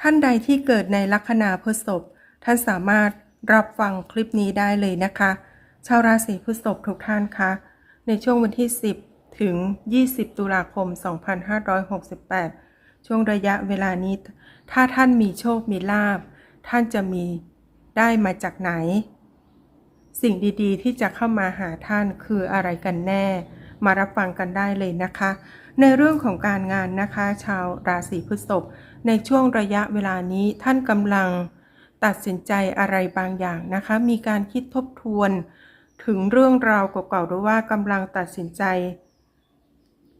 ท่านใดที่เกิดในลัคนาพฤษภท่านสามารถรับฟังคลิปนี้ได้เลยนะคะ ชาวราศีพฤษภทุกท่านคะในช่วงวันที่ 10 ถึง 20 ตุลาคม 2568 ช่วงระยะเวลานี้ ถ้าท่านมีโชคมีลาบ ท่านจะมีได้มาจากไหน สิ่งดีๆ ที่จะเข้ามาหาท่านคืออะไรกันแน่ มารับฟังกันได้เลยนะคะ ในเรื่องของการงานนะคะ ชาวราศีพฤษภในช่วงระยะเวลานี้ท่านกำลังตัดสินใจอะไรบางอย่างนะคะ มีการคิดทบทวน ถึงเรื่องราวเก่าๆหรือว่ากำลังตัดสินใจ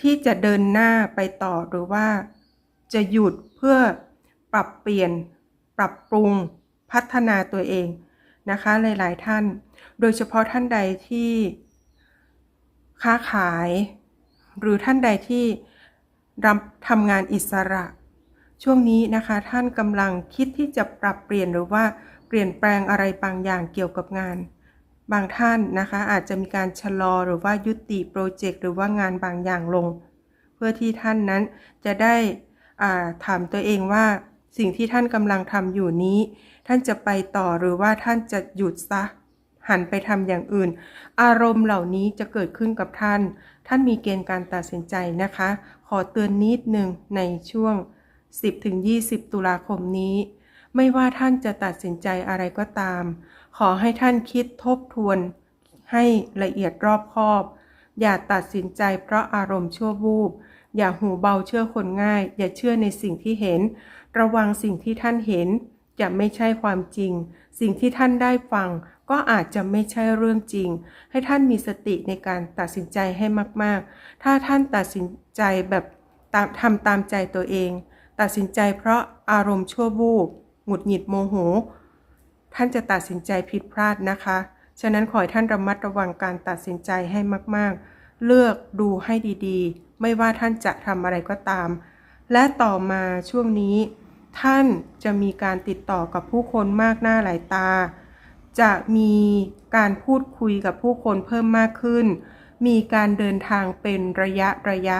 ที่จะเดินหน้าไปต่อหรือว่า จะหยุดเพื่อปรับเปลี่ยน ปรับปรุง พัฒนาตัวเองนะคะ หลายๆท่าน โดยเฉพาะท่านใดที่ ค้าขาย หรือท่านใดที่รับทำงานอิสระ ช่วงนี้นะคะท่านกำลังคิดที่จะปรับเปลี่ยนหรือว่าเปลี่ยนแปลงอะไรบางอย่างเกี่ยวกับงาน บางท่านนะคะอาจจะมีการชะลอหรือว่ายุติโปรเจกต์หรือว่างานบางอย่างลง เพื่อที่ท่านนั้นจะได้ถามตัวเองว่าสิ่งที่ท่านกำลังทำอยู่นี้ ท่านจะไปต่อหรือว่าท่านจะหยุดซะ หันไปทำอย่างอื่น อารมณ์เหล่านี้จะเกิดขึ้นกับท่าน ท่านมีเกณฑ์การตัดสินใจนะคะ ขอเตือนนิดหนึ่งในช่วง 10-20 ตุลาคมนี้ ไม่ว่าท่านจะตัดสินใจอะไรก็ตาม ขอให้ท่านคิดทบทวน ให้ละเอียดรอบคอบ อย่าตัดสินใจเพราะอารมณ์ชั่ววูบ อย่าหูเบาเชื่อคนง่าย อย่าเชื่อในสิ่งที่เห็น ระวังสิ่งที่ท่านเห็นจะไม่ใช่ความจริง สิ่งที่ท่านได้ฟัง ก็อาจจะไม่ใช่เรื่องจริง ให้ท่านมีสติในการตัดสินใจให้มาก ๆ ถ้าท่านตัดสินใจแบบตามทำตามใจตัวเอง ตัดสินใจเพราะอารมณ์ชั่ววูบหงุดหงิดโมโห ท่านจะตัดสินใจผิดพลาดนะคะ ฉะนั้นขอให้ท่านระมัดระวังการตัดสินใจให้มาก ๆ เลือกดูให้ดีๆ ไม่ว่าท่านจะทำอะไรก็ตาม และต่อมาช่วงนี้ ท่านจะมีการติดต่อกับผู้คนมากหน้าหลายตา จะมีการพูดคุยกับผู้คนเพิ่มมากขึ้น มีการเดินทางเป็นระยะระยะ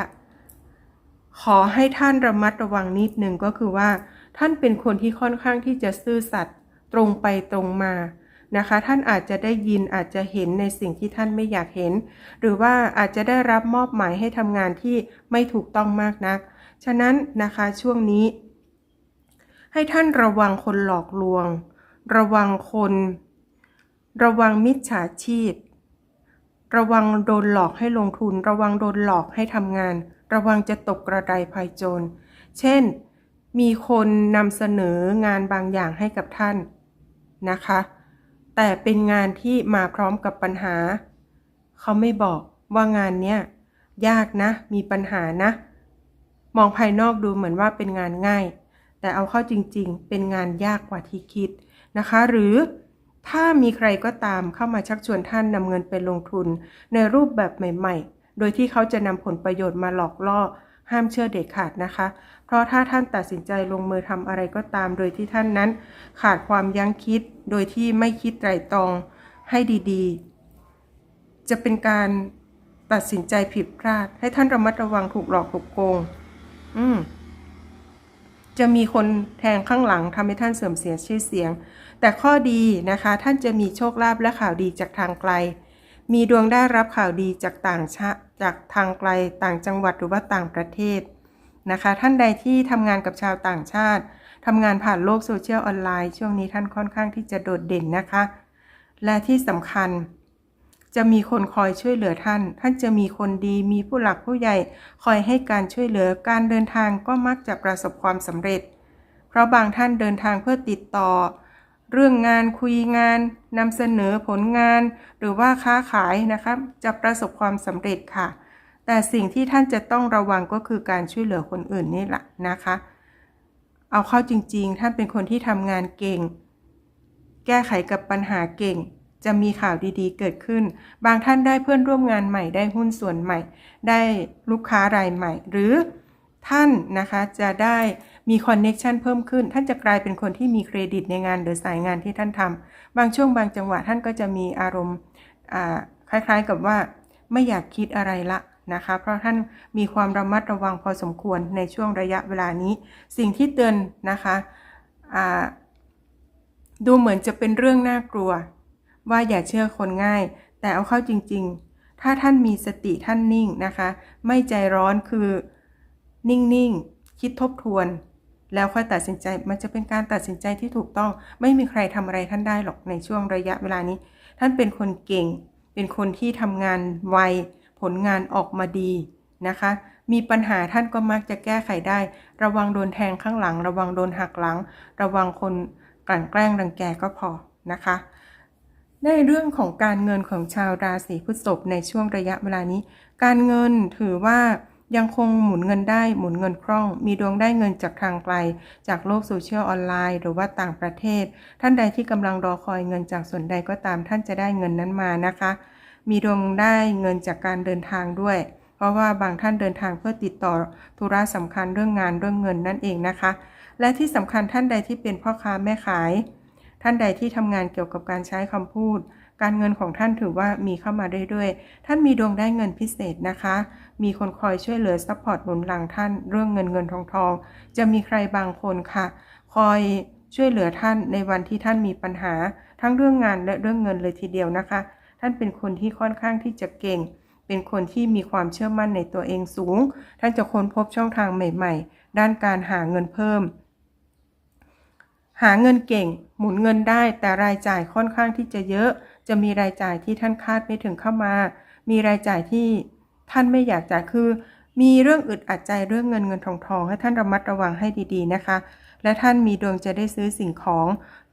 ขอให้ท่านระมัดระวังนิดหนึ่งก็คือว่า ท่านเป็นคนที่ค่อนข้างที่จะซื่อสัตย์ตรงไปตรงมานะคะ ท่านอาจจะได้ยินอาจจะเห็นในสิ่งที่ท่านไม่อยากเห็น หรือว่าอาจจะได้รับมอบหมายให้ทำงานที่ไม่ถูกต้องมากนัก ฉะนั้นนะคะช่วงนี้ ให้ท่านระวังคนหลอกลวง ระวังคน ระวังมิจฉาชีพ ระวังโดนหลอกให้ลงทุน ระวังโดนหลอกให้ทำงาน ระวังจะตกกระไดภัยโจร เช่น มีคนนำเสนองานบางอย่างให้กับท่านนะคะ แต่เป็นงานที่มาพร้อมกับปัญหา เขาไม่บอกว่างานเนี้ยยากนะ มีปัญหานะ มองภายนอกดูเหมือนว่าเป็นงานง่าย แต่เอาเข้าจริงๆ เป็นงานยากกว่าที่คิดนะคะ หรือ ถ้ามีใครก็ตามเข้ามาชักชวนท่านนำเงินไปลงทุน ในรูปแบบใหม่ ๆ โดยที่เขาจะนำผลประโยชน์มาหลอกล่อ ห้ามเชื่อเด็ดขาดนะคะ เพราะถ้าท่านตัดสินใจลงมือทำอะไรก็ตาม โดยที่ท่านนั้น ขาดความยั้งคิด โดยที่ไม่คิดไตรตรองให้ดีๆ จะเป็นการตัดสินใจผิดพลาด ให้ท่านระมัดระวังถูกหลอกถูกโกง อืม จะมีคนแทงข้างหลังทำให้ท่านเสื่อมเสียชื่อเสียง แต่ข้อดีนะคะท่านจะมีโชคลาภและข่าวดีจากทางไกล มีดวงได้รับข่าวดีจากต่างชาติจากทางไกลต่างจังหวัดหรือว่าต่างประเทศนะคะ ท่านใดที่ทำงานกับชาวต่างชาติทำงานผ่านโลกโซเชียลออนไลน์ช่วงนี้ท่านค่อนข้างที่จะโดดเด่นนะคะ และที่สำคัญ จะมีคนคอยช่วยเหลือท่าน ท่านจะมีคนดีมีผู้หลักผู้ใหญ่ คอยให้การช่วยเหลือการเดินทางก็มักจะประสบความสำเร็จ เพราะบางท่านเดินทางเพื่อติดต่อ เรื่องงานคุยงานนำเสนอผลงาน หรือว่าค้าขายนะคะจะประสบความสำเร็จค่ะ แต่สิ่งที่ท่านจะต้องระวังก็คือการช่วยเหลือคนอื่นนี่แหละนะคะ เอาเข้าจริงๆ ท่านเป็นคนที่ทำงานเก่ง แก้ไขกับปัญหาเก่ง จะมีข่าวดีๆ เกิดขึ้น บางท่านได้เพื่อนร่วมงานใหม่ ได้หุ้นส่วนใหม่ ได้ลูกค้ารายใหม่ หรือท่านนะคะจะได้มีคอนเน็ชันเพิ่มขึ้น ท่านจะกลายเป็นคนที่มีเครดิตในงานหรือสายงานที่ท่านทำบางช่วงบางจังหวะท่านก็จะมีอารมณ์คล้ายๆกับว่าไม่อยากคิดอะไรละนะคะ เพราะท่านมีความระมัดระวังพอสมควรในช่วงระยะเวลานี้ สิ่งที่เตือนนะคะดูเหมือนจะเป็นเรื่องน่ากลัว ว่าอย่าเชื่อคนง่าย แต่เอาเข้าจริง ๆ ถ้าท่านมีสติท่านนิ่งนะคะ ไม่ใจร้อนคือ นิ่งๆ คิดทบทวน แล้วค่อยตัดสินใจ มันจะเป็นการตัดสินใจที่ถูกต้อง ไม่มีใครทำอะไรท่านได้หรอกในช่วงระยะเวลานี้ ท่านเป็นคนเก่ง เป็นคนที่ทำงานไว ผลงานออกมาดีนะคะ มีปัญหาท่านก็มักจะแก้ไขได้ ระวังโดนแทงข้างหลัง ระวังโดนหักหลัง ระวังคนกลั่นแกล้งรังแกก็พอนะคะ ในเรื่องของการเงินของชาวราศีพฤษภในช่วงระยะเวลานี้ การเงินถือว่ายังคงหมุนเงินได้หมุนเงินคล่อง มีดวงได้เงินจากทางไกล จากโลกโซเชียลออนไลน์ หรือว่าต่างประเทศ ท่านใดที่กำลังรอคอยเงินจากส่วนใดก็ตามท่านจะได้เงินนั้นมานะคะ มีดวงได้เงินจากการเดินทางด้วย เพราะว่าบางท่านเดินทางเพื่อติดต่อธุระสำคัญเรื่องงานเรื่องเงินนั่นเองนะคะ และที่สำคัญท่านใดที่เป็นพ่อค้าแม่ขาย ท่านใดที่ทำงานเกี่ยวกับการใช้คำพูด การเงินของท่านถือว่ามีเข้ามาเรื่อยๆ ท่านมีดวงได้เงินพิเศษนะคะ มีคนคอยช่วยเหลือซัพพอร์ตหนุนหลังท่านเรื่องเงินเงินทองทองจะมีใครบางคนค่ะ คอยช่วยเหลือท่านในวันที่ท่านมีปัญหา ทั้งเรื่องงานและเรื่องเงินเลยทีเดียวนะคะ ท่านเป็นคนที่ค่อนข้างที่จะเก่ง เป็นคนที่มีความเชื่อมั่นในตัวเองสูง ท่านจะค้นพบช่องทางใหม่ ๆ ด้านการหาเงินเพิ่ม หาเงินเก่ง หมุนเงินได้ แต่รายจ่ายค่อนข้างที่จะเยอะ จะมีรายจ่ายที่ท่านคาดไม่ถึงเข้ามา มีรายจ่ายที่ท่านไม่อยากจ่ายคือ มีเรื่องอึดอัดใจเรื่องเงินเงินทองทองให้ท่านระมัดระวังให้ดี ๆ นะคะ และท่านมีดวงจะได้ซื้อสิ่งของ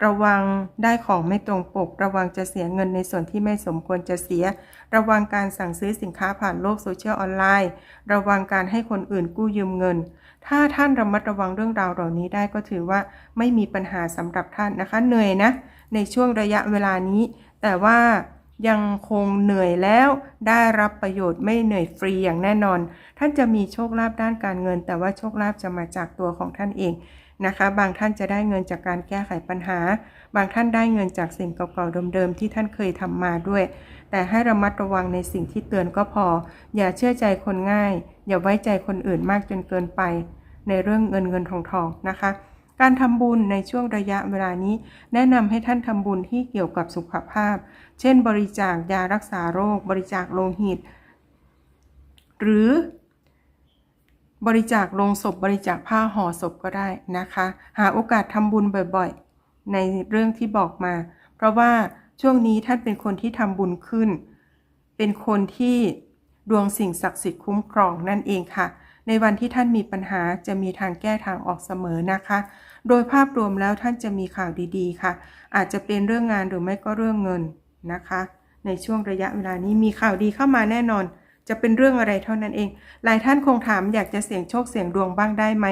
ระวังได้ของไม่ตรงปก ระวังจะเสียเงินในส่วนที่ไม่สมควรจะเสีย ระวังการสั่งซื้อสินค้าผ่านโลกโซเชียลออนไลน์ ระวังการให้คนอื่นกู้ยืมเงิน ถ้าท่านระมัดระวังเรื่องราวเหล่านี้ได้ก็ถือว่าไม่มีปัญหาสำหรับท่านนะคะเหนื่อยนะในช่วงระยะเวลานี้ แต่ว่า ยังคงเหนื่อยแล้วได้รับประโยชน์ไม่เหนื่อยฟรีอย่างแน่นอน ท่านจะมีโชคลาภด้านการเงิน แต่ว่าโชคลาภจะมาจากตัวของท่านเองนะคะ บางท่านจะได้เงินจากการแก้ไขปัญหา บางท่านได้เงินจากสิ่งเก่าๆเดิมๆที่ท่านเคยทำมาด้วย แต่ให้ระมัดระวังในสิ่งที่เตือนก็พอ อย่าเชื่อใจคนง่าย อย่าไว้ใจคนอื่นมากจนเกินไป ในเรื่องเงินเงินทองทองนะคะ การทำบุญในช่วงระยะเวลานี้ แนะนำให้ท่านทำบุญที่เกี่ยวกับสุขภาพ เช่น บริจาคยารักษาโรค บริจาคโลหิต หรือบริจาคลงศพบริจาคผ้าห่อศพก็ได้นะคะ หาโอกาสทำบุญบ่อยๆ ในเรื่องที่บอกมา เพราะว่าช่วงนี้ท่านเป็นคนที่ทำบุญขึ้น เป็นคนที่ดวงสิ่งศักดิ์สิทธิ์คุ้มครองนั่นเองค่ะ ในวันที่ท่านมีปัญหาจะมีทางแก้ทางออกเสมอนะคะ โดยภาพรวมแล้วท่านจะมีข่าวดีๆ ค่ะ อาจจะเป็นเรื่องงานหรือไม่ก็เรื่องเงินนะคะ ในช่วงระยะเวลานี้มีข่าวดีเข้ามาแน่นอน จะเป็นเรื่องอะไรเท่านั้นเอง หลายท่านคงถามอยากจะเสี่ยงโชคเสี่ยงดวงบ้างได้ไหม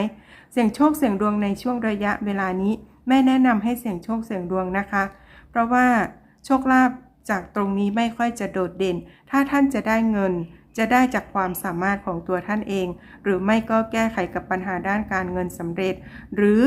เสี่ยงโชคเสี่ยงดวงในช่วงระยะเวลานี้แม่แนะนำให้เสี่ยงโชคเสี่ยงดวงนะคะ เพราะว่าโชคลาภจากตรงนี้ไม่ค่อยจะโดดเด่น ถ้าท่านจะได้เงิน จะได้จากความสามารถของตัวท่านเอง หรือไม่ก็แก้ไขกับปัญหาด้านการเงินสำเร็จ หรือ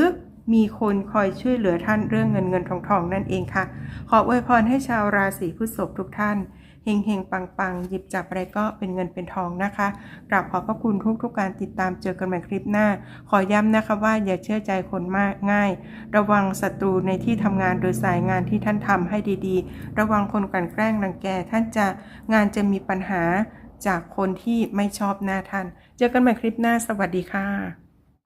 มีคนคอยช่วยเหลือท่านเรื่องเงินเงินทองทองนั่นเองค่ะ ขออวยพรให้ชาวราศีพฤษภทุกท่านเฮงเฮงปังปังหยิบจับอะไรก็เป็นเงินเป็นทองนะคะกราบขอบพระคุณทุกทุกการติดตามเจอกันใหม่คลิปหน้า ขอย้ำนะคะว่าอย่าเชื่อใจคนมากง่าย ระวังศัตรูในที่ทำงานโดยสายงานที่ท่านทำให้ดีๆ ระวังคนกันแกล้งรังแกท่านจะงานจะมีปัญหา จากคนที่ไม่ชอบหน้าท่าน เจอกันใหม่คลิปหน้าสวัสดีค่ะ